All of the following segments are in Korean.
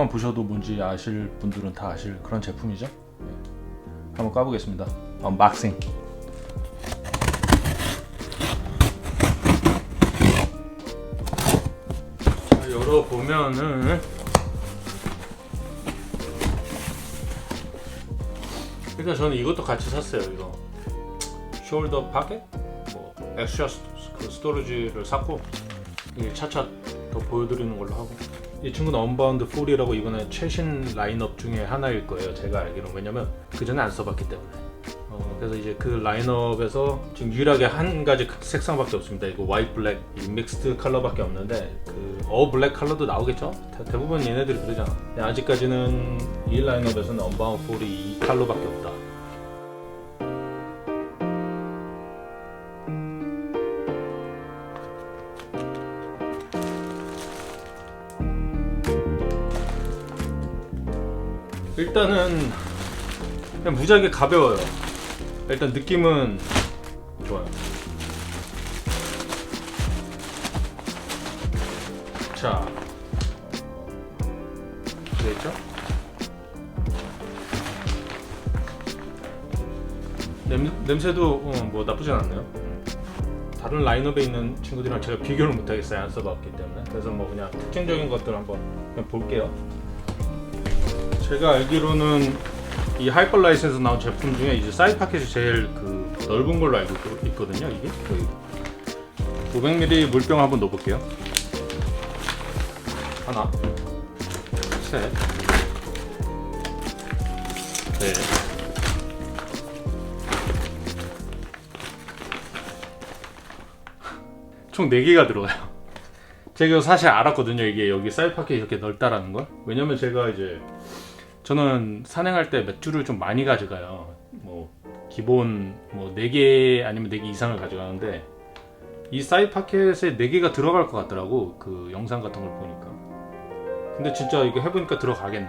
로고만 보셔도 뭔지 아실 분들은 다 아실 그런 제품이죠. 네. 한번 까보겠습니다. 언박싱. 자, 열어 보면은 그러니까 저는 이것도 같이 샀어요. 이거 숄더 파켓 뭐 엑스트라 스- 그 스토리지를 샀고 이게 차차 더 보여드리는 걸로 하고 이 친구는 언바운드 4라고 이번에 최신 라인업 중에 하나일 거예요 제가 알기로는. 왜냐면 그 전에 안 써봤기 때문에. 어, 그래서 이제 그 라인업에서 지금 유일하게 한 가지 색상밖에 없습니다. 이거 화이트 블랙 이 믹스드 컬러밖에 없는데 그 어 블랙 컬러도 나오겠죠? 대, 대부분 얘네들이 그러잖아. 아직까지는 이 라인업에서는 언바운드 4이 이 컬러밖에 없다 일단은 그냥 무지하게 가벼워요. 일단 느낌은 좋아요. 자, 되겠죠? 냄, 냄새도 어, 뭐 나쁘진 않네요. 음. 다른 라인업에 있는 친구들이랑 제가 비교를 못하겠어요. 안 써봤기 때문에. 그래서 뭐 그냥 특징적인 것들 한번 볼게요. 제가 알기로는 이 하이퍼 라이트에서 나온 제품 중에 이제 사이드 파켓이 제일 그 넓은 걸로 알고 있- 있거든요. 이게 거의 500ml 물병 한번 넣어볼게요. 하나, 셋, 넷. 총 4개가 들어가요. 제가 사실 알았거든요. 이게 여기 사이드 파켓이 이렇게 넓다라는 걸. 왜냐면 제가 이제 저는 산행할 때 맥주를 좀 많이 가져가요. 뭐 기본 뭐 4개 아니면 4개 이상을 가져가는데 이 사이드 파켓에 4개가 들어갈 것 같더라고. 그 영상 같은 걸 보니까. 근데 진짜 이거 해보니까 들어가겠네.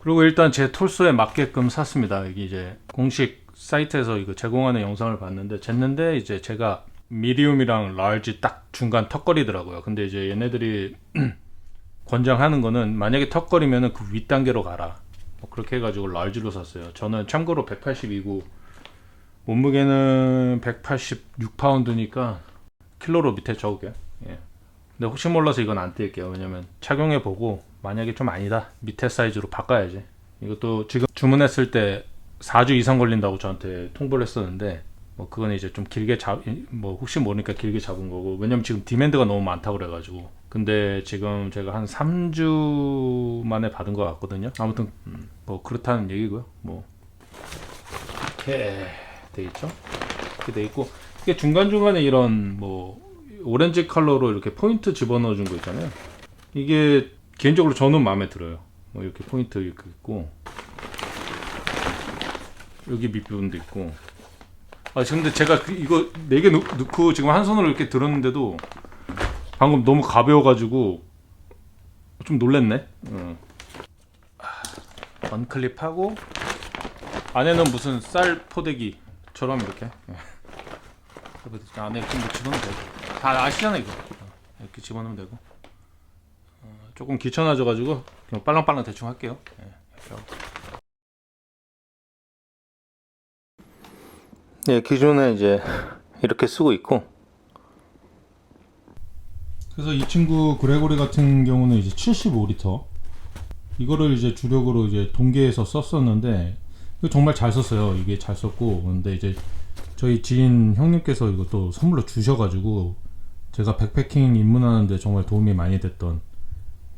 그리고 일단 제 톨소에 맞게끔 샀습니다. 이게 이제 공식 사이트에서 이거 제공하는 영상을 봤는데 쟀는데 이제 제가 미디움이랑 라지 딱 중간 턱걸이더라고요. 근데 이제 얘네들이 권장하는 거는 만약에 턱걸이면은 그 윗 단계로 가라. 뭐 그렇게 해가지고 라지로 샀어요. 저는 참고로 182고 몸무게는 186파운드니까 킬로로 밑에 적을게요. 예. 근데 혹시 몰라서 이건 안 뛸게요. 왜냐면 착용해 보고 만약에 좀 아니다 밑에 사이즈로 바꿔야지. 이것도 지금 주문했을 때 4주 이상 걸린다고 저한테 통보를 했었는데 뭐 그건 이제 좀 길게 잡뭐 혹시 모르니까 길게 잡은 거고 왜냐면 지금 디맨드가 너무 많다고 그래가지고 근데 지금 제가 한 3주 만에 받은 것 같거든요. 아무튼 음, 뭐 그렇다는 얘기고요. 뭐 이렇게 돼 있죠. 이렇게 돼 있고 이게 중간 중간에 이런 뭐 오렌지 컬러로 이렇게 포인트 집어넣어 준 거 있잖아요. 이게 개인적으로 저는 마음에 들어요. 뭐 이렇게 포인트 이렇게 있고 여기 밑부분도 있고. 아 지금 근데 제가 그 이거 네 개 넣고 지금 한 손으로 이렇게 들었는데도 방금 너무 가벼워가지고 좀 놀랬네. 응. 언클립 하고 안에는 무슨 쌀 포대기처럼 이렇게 예. 안에 좀 집어넣으면 되고 다 아시잖아 이거 어, 이렇게 집어넣으면 되고 어, 조금 귀찮아져가지고 그냥 빨랑빨랑 대충 할게요 예, 이렇게 하고. 네, 기존에 이제 이렇게 쓰고 있고. 그래서 이 친구 그레고리 같은 경우는 이제 75리터. 이거를 이제 주력으로 이제 동계에서 썼었는데 정말 잘 썼어요. 이게 잘 썼고 근데 이제 저희 지인 형님께서 이것도 선물로 주셔가지고 제가 백패킹 입문하는데 정말 도움이 많이 됐던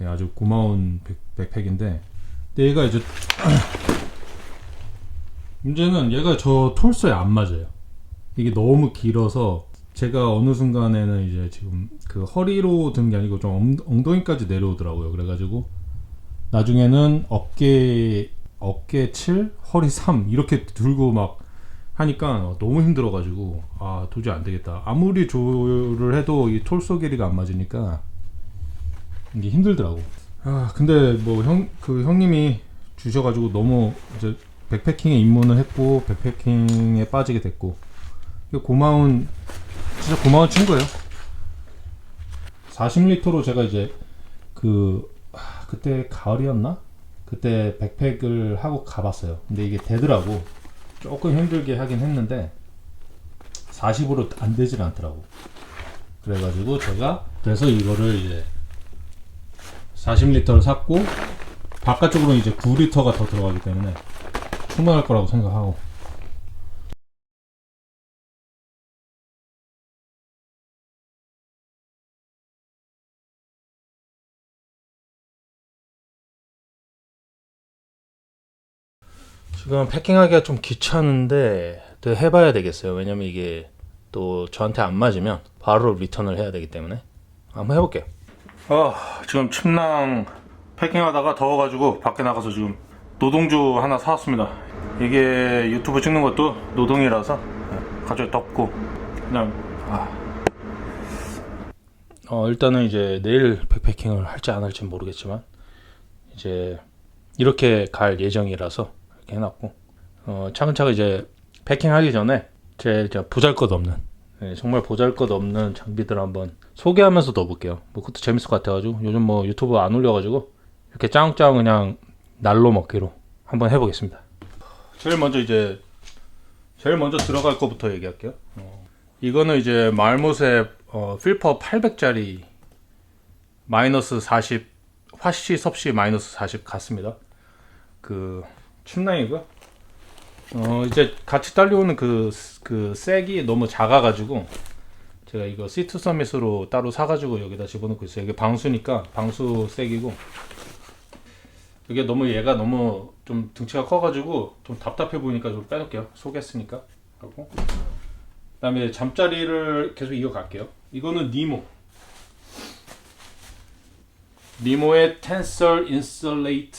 예, 아주 고마운 백, 백팩인데 근데 얘가 이제 문제는 얘가 저 톨스에 안 맞아요. 이게 너무 길어서 제가 어느 순간에는 이제 지금 그 허리로 든 게 아니고 좀 엉- 엉덩이까지 내려오더라고요. 그래가지고 나중에는 어깨 어깨 7, 허리 3 이렇게 들고 막 하니까 너무 힘들어가지고 아 도저히 안 되겠다. 아무리 조율을 해도 이 톨소 길이가 안 맞으니까 이게 힘들더라고. 아 근데 뭐 형 그 형님이 주셔가지고 너무 이제 백패킹에 입문을 했고 백패킹에 빠지게 됐고 고마운 진짜 고마운 친구예요. 40리터로 제가 이제 그 아, 그때 가을이었나? 그때 백팩을 하고 가봤어요. 근데 이게 되더라고. 조금 힘들게 하긴 했는데 40으로 안 되질 않더라고. 그래가지고 제가 그래서 이거를 이제 40리터를 샀고 바깥쪽으로 이제 9리터가 더 들어가기 때문에 충분할 거라고 생각하고 지금 패킹하기가 좀 귀찮은데 또 해봐야 되겠어요. 왜냐면 이게 또 저한테 안 맞으면 바로 리턴을 해야 되기 때문에 한번 해볼게요. 아 지금 침낭 패킹하다가 더워가지고 밖에 나가서 지금 노동주 하나 사왔습니다. 이게 유튜브 찍는 것도 노동이라서 네, 갑자기 덥고 그냥 아. 어 일단은 이제 내일 백패킹을 할지 안 할지 모르겠지만 이제 이렇게 갈 예정이라서 이렇게 해놨고 어 차근차근 이제 패킹하기 전에 제 보잘것없는 네, 정말 보잘것없는 장비들 한번 소개하면서 넣어볼게요. 뭐 그것도 재밌을 것 같아가지고 요즘 뭐 유튜브 안 올려가지고 이렇게 짱짱 그냥 날로 먹기로 한번 해보겠습니다. 제일 먼저 이제 제일 먼저 들어갈 거부터 얘기할게요. 어, 이거는 이제 말못의 어, 필퍼 800짜리 마이너스 40 화씨 섭씨 마이너스 40 같습니다. 그 침낭이고요. 어 이제 같이 딸려오는 그, 그 색이 너무 작아가지고 제가 이거 시트 서밋으로 따로 사가지고 여기다 집어넣고 있어요. 이게 방수니까 방수 색이고 이게 너무 얘가 너무 좀 등치가 커가지고 좀 답답해 보이니까 좀 빼놓을게요. 속였으니까 하고 그다음에 잠자리를 계속 이어갈게요. 이거는 니모 니모의 텐설 인슐레이트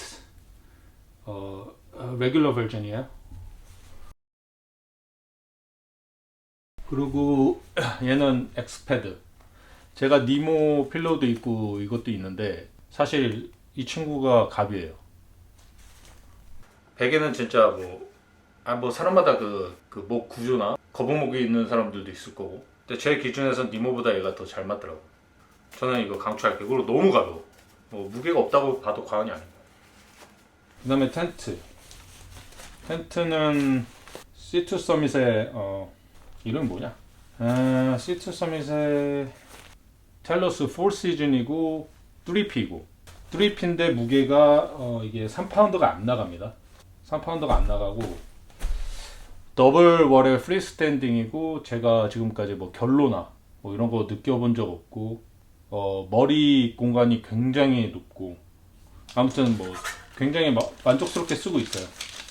어 레귤러 버전이에요. 그리고 얘는 엑스패드. 제가 니모 필로도 있고 이것도 있는데 사실 이 친구가 갑이에요. 베개는 진짜 뭐, 아, 뭐 사람마다 그, 그 목 구조나 거북목이 있는 사람들도 있을 거고. 근데 제 기준에선 니모보다 얘가 더 잘 맞더라고. 저는 이거 강추할게요. 그리고 너무 가벼워. 뭐 무게가 없다고 봐도 과언이 아닙니다. 그 다음에 텐트. 텐트는 C2 서밋의 어, 이름 뭐냐? 아, C2 서밋의 텔러스 4 시즌이고 3P고 3P인데 무게가 어, 이게 3파운드가 안 나갑니다. 3파운드가 안 나가고 더블 월의 프리스탠딩이고 제가 지금까지 뭐 결로나 뭐 이런 거 느껴본 적 없고 어, 머리 공간이 굉장히 높고 아무튼 뭐 굉장히 마- 만족스럽게 쓰고 있어요.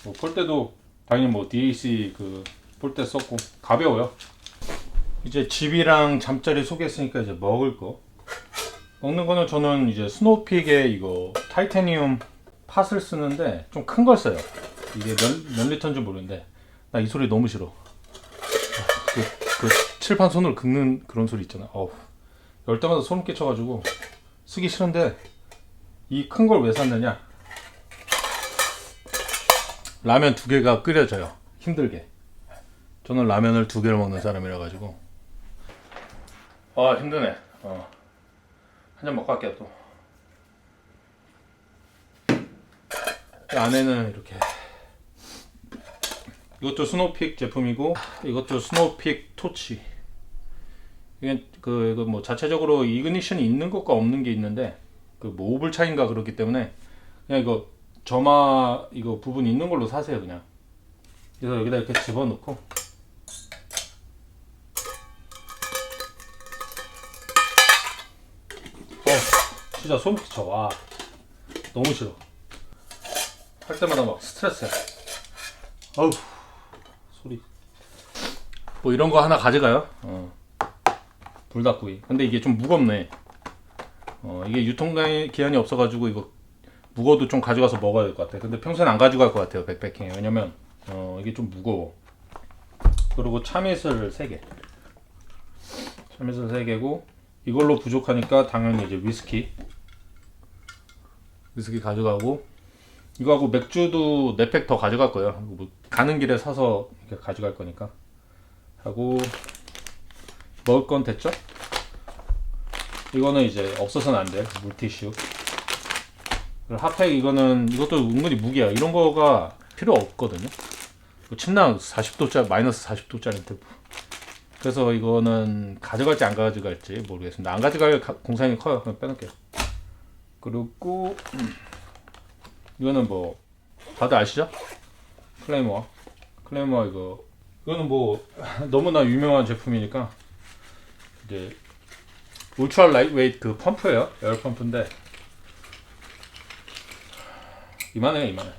뭐 폴대도 당연히 뭐 DAC 그 폴대 썼고 가벼워요. 이제 집이랑 잠자리 소개했으니까 이제 먹을 거 먹는 거는 저는 이제 스노우픽의 이거 타이타니움 팥을 쓰는데 좀 큰 걸 써요. 이게 몇, 몇 리터인지 모르는데 나 이 소리 너무 싫어. 아, 그, 그 칠판 손으로 긁는 그런 소리 있잖아. 어우 열 때마다 소름 끼쳐가지고 쓰기 싫은데 이 큰 걸 왜 샀느냐? 라면 두 개가 끓여져요. 힘들게. 저는 라면을 두 개를 먹는 사람이라 가지고 아 힘드네. 어. 한 잔 먹고 갈게요 또. 이 안에는 이렇게 이것도 스노우픽 제품이고 이것도 스노우픽 토치. 이게 그 이거 뭐 자체적으로 이그니션이 있는 것과 없는 게 있는데 그뭐 오블 차인가 그렇기 때문에 그냥 이거 점화 이거 부분 있는 걸로 사세요 그냥. 그래서 여기다 이렇게 집어넣고 진짜 소름 끼쳐. 와. 너무 싫어. 할 때마다 막 스트레스야 어우. 소리. 뭐 이런 거 하나 가져가요? 어. 불닭구이. 근데 이게 좀 무겁네. 어 이게 유통기한이 없어가지고 이거 무거워도 좀 가져가서 먹어야 될 것 같아 근데 평소엔 안 가져갈 것 같아요 백패킹에. 왜냐면 어 이게 좀 무거워. 그리고 참이슬 3개. 참이슬 3개고 이걸로 부족하니까 당연히 이제 위스키 위스키 가져가고 이거하고 맥주도 4팩 더 가져갈 거예요 뭐 가는 길에 사서 이렇게 가져갈 거니까 하고 먹을 건 됐죠? 이거는 이제 없어서는 안 돼. 물티슈. 핫팩 이거는 이것도 은근히 무기야. 이런 거가 필요 없거든요. 뭐 침낭 40도짜리 마이너스 40도짜리인데 그래서 이거는 가져갈지 안 가져갈지 모르겠습니다. 안 가져갈 가- 공산이 커요. 그냥 빼놓을게요. 그리고 이거는 뭐 다들 아시죠? 클레이모어. 클레이모어 이거 이거는 뭐 너무나 유명한 제품이니까 이제 울트라 라이트웨이트 그 펌프예요. 에어 펌프인데 이만해요, 이만해.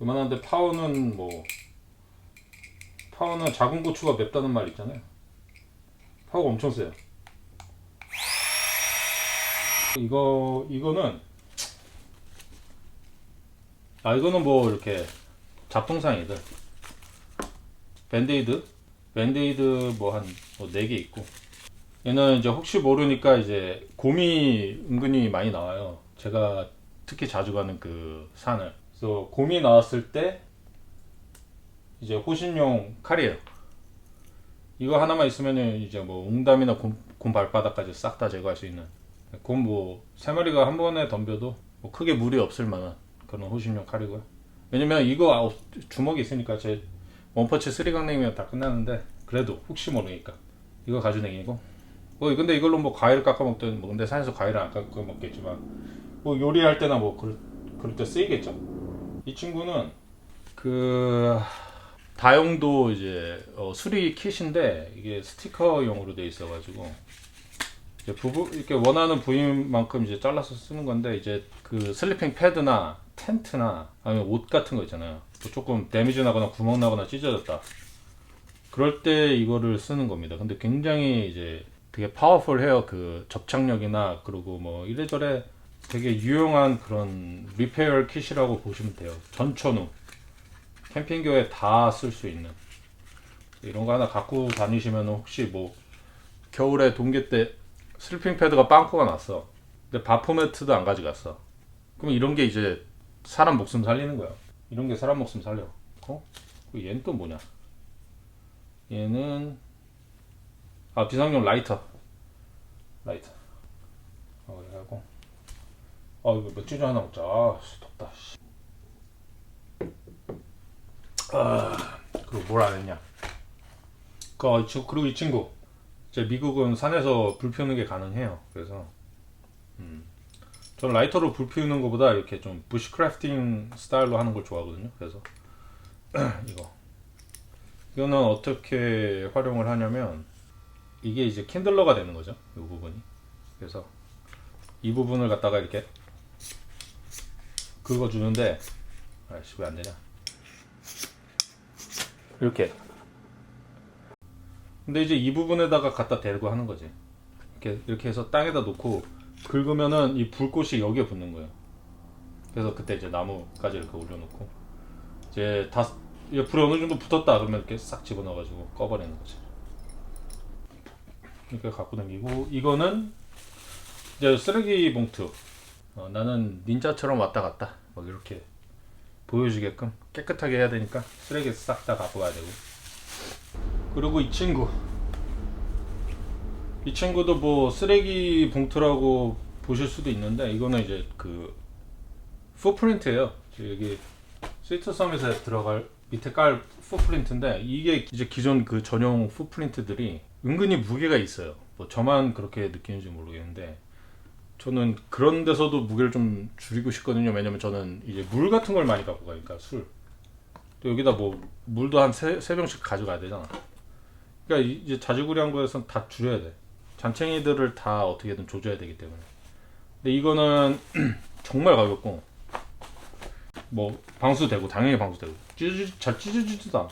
이만한데 파워는 뭐 파워는 작은 고추가 맵다는 말 있잖아요. 파워가 엄청 세요. 이거 이거는 아 이거는 뭐 이렇게 잡통상이들 밴데이드 밴데이드 뭐한뭐네개 있고 얘는 이제 혹시 모르니까 이제 곰이 은근히 많이 나와요. 제가 특히 자주 가는 그 산을. 그래서 곰이 나왔을 때 이제 호신용 칼이에요. 이거 하나만 있으면은 이제 뭐 웅담이나 곰, 곰 발바닥까지 싹 다 제거할 수 있는 곰 뭐 세 마리가 한 번에 덤벼도 뭐 크게 무리 없을 만한 그런 호신용 칼이고요. 왜냐면 이거 주먹이 있으니까 제 원퍼치 쓰리강냉이면 다 끝나는데 그래도 혹시 모르니까 이거 가주냉이고 뭐 근데 이걸로 뭐 과일 깎아 먹든 뭐 근데 산에서 과일을 안 깎아 먹겠지만 뭐 요리할 때나 뭐 그럴, 그럴 때 쓰이겠죠. 이 친구는 그 다용도 이제 어, 수리 킷인데 이게 스티커용으로 돼 있어가지고 이제 부부 이렇게 원하는 부위만큼 이제 잘라서 쓰는 건데 이제 그 슬리핑 패드나 텐트나 아니면 옷 같은 거 있잖아요. 뭐 조금 데미지 나거나 구멍 나거나 찢어졌다. 그럴 때 이거를 쓰는 겁니다. 근데 굉장히 이제 되게 파워풀해요. 그 접착력이나 그리고 뭐 이래저래 되게 유용한 그런 리페어 킷이라고 보시면 돼요. 전천후 캠핑교에 다 쓸 수 있는 이런 거 하나 갖고 다니시면 혹시 뭐 겨울에 동계 때 슬리핑 패드가 빵꾸가 났어. 근데 바포 매트도 안 가져갔어. 그럼 이런 게 이제 사람 목숨 살리는 거야. 이런 게 사람 목숨 살려. 어? 그리고 얘는 또 뭐냐? 얘는 아 비상용 라이터. 라이터. 어, 하고. 아 이거 좀 하나 먹자. 아 씨, 덥다. 씨. 아 그리고 뭘 안 했냐? 그 어, 저- 그리고 이 친구. 이제 미국은 산에서 불 피우는 게 가능해요. 그래서 음. 저는 라이터로 불 피우는 것보다 이렇게 좀 부시크래프팅 스타일로 하는 걸 좋아하거든요. 그래서 이거 이거는 어떻게 활용을 하냐면 이게 이제 캔들러가 되는 거죠. 이 부분이. 그래서 이 부분을 갖다가 이렇게 긁어 주는데 아이씨 왜 안 되냐? 이렇게. 근데 이제 이 부분에다가 갖다 대고 하는 거지. 이렇게 이렇게 해서 땅에다 놓고 긁으면은 이 불꽃이 여기에 붙는 거예요. 그래서 그때 이제 나무까지 이렇게 올려놓고 이제 다 이제 불에 어느 정도 붙었다 그러면 이렇게 싹 집어넣어가지고 꺼버리는 거지. 이렇게 갖고 다니고 이거는 이제 쓰레기 봉투. 어, 나는 닌자처럼 왔다 갔다 막 이렇게 보여주게끔 깨끗하게 해야 되니까 쓰레기 싹 다 갖고 가야 되고. 그리고 이 친구. 이 친구도 뭐 쓰레기 봉투라고 보실 수도 있는데 이거는 이제 그 풋프린트예요. 여기 스위트섬에서 들어갈 밑에 깔 풋프린트인데 이게 이제 기존 그 전용 풋프린트들이 은근히 무게가 있어요. 뭐 저만 그렇게 느끼는지 모르겠는데 저는 그런 데서도 무게를 좀 줄이고 싶거든요. 왜냐면 저는 이제 물 같은 걸 많이 갖고 가니까 술. 또 여기다 뭐 물도 한세 병씩 가져가야 되잖아. 그러니까 이- 이제 자주구리한 거에선 다 줄여야 돼. 잔챙이들을 다 어떻게든 조져야 되기 때문에. 근데 이거는 정말 가볍고 뭐 방수되고 당연히 방수되고 찢어지 잘 찢어지지도 않아.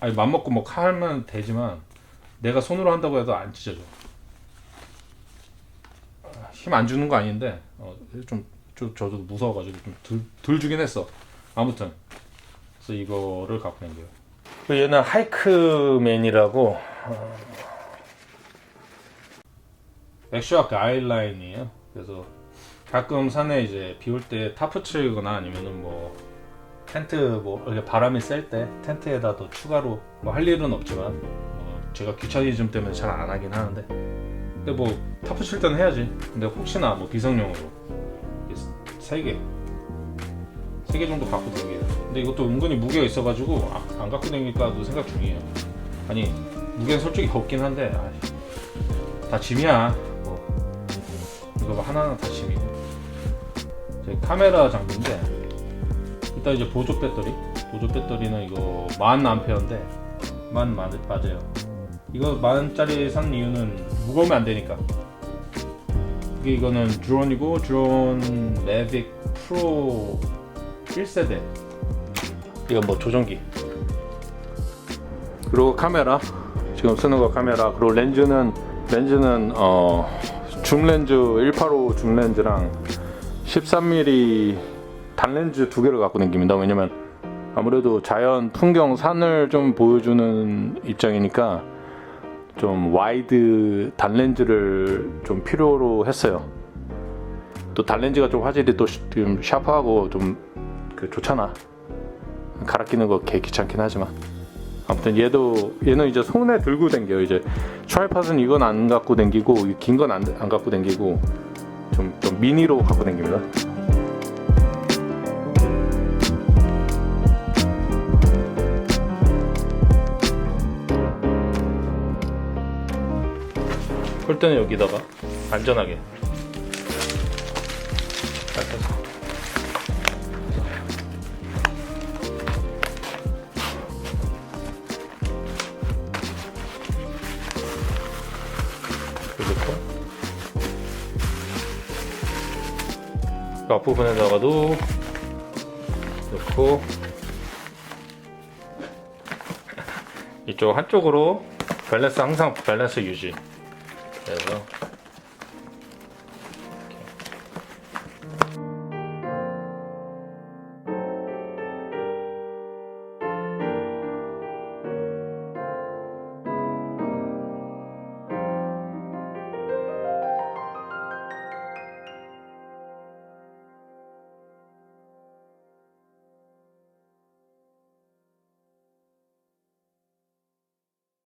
아니 맘 먹고 뭐 칼만 되지만 내가 손으로 한다고 해도 안 찢어져. 힘 안 주는 거 아닌데 어, 좀, 좀 저도 무서워가지고 좀덜 덜 주긴 했어. 아무튼 그래서 이거를 갖고 낸 거예요. 그 얘는 하이크맨이라고 액슈아 가이드라인이에요. 그래서 가끔 산에 이제 비올 때 타프 치거나 아니면은 뭐 텐트 뭐 이렇게 바람이 셀 때 텐트에다 더 추가로 뭐 할 일은 없지만 뭐 제가 귀차니즘 때문에 잘 안 하긴 하는데 근데 뭐 타프 칠 때는 해야지. 근데 혹시나 뭐 비상용으로 세 개 세 개 정도 갖고 다니게요 근데 이것도 은근히 무게가 있어가지고 아, 안 갖고 다닐까도 생각 중이에요. 아니 무게는 솔직히 없긴 한데 아이, 다 짐이야. 뭐 이거 뭐 하나하나 다 짐이고 제 카메라 장비인데 일단 이제 보조 배터리? 보조 배터리는 이거 만 암페어인데 만 만- 맞아요. 이거 만짜리 산 이유는 무거우면 안 되니까. 이게 이거는 드론이고 드론 매빅 프로 1세대. 이건 뭐 조정기. 그리고 카메라. 지금 쓰는 거 카메라. 그리고 렌즈는 렌즈는 어 줌 렌즈 185 줌 렌즈랑 13mm 단 렌즈 두 개를 갖고 다닙니다. 왜냐면 아무래도 자연 풍경 산을 좀 보여주는 입장이니까 좀 와이드 단 렌즈를 좀 필요로 했어요. 또 단 렌즈가 좀 화질이 또 좀 샤프하고 좀 그 좋잖아. 갈아 끼는 거 개 귀찮긴 하지만 아무튼 얘도 얘는 이제 손에 들고 댕겨요. 이제 트라이팟은 이건 안 갖고 댕기고 긴 건 안 안 갖고 댕기고 좀, 좀 미니로 갖고 댕깁니다. 볼 때는 여기다가 안전하게. 이렇게 그 앞부분에다가도 넣고. 이쪽 한쪽으로 밸런스 항상 밸런스 유지 그래서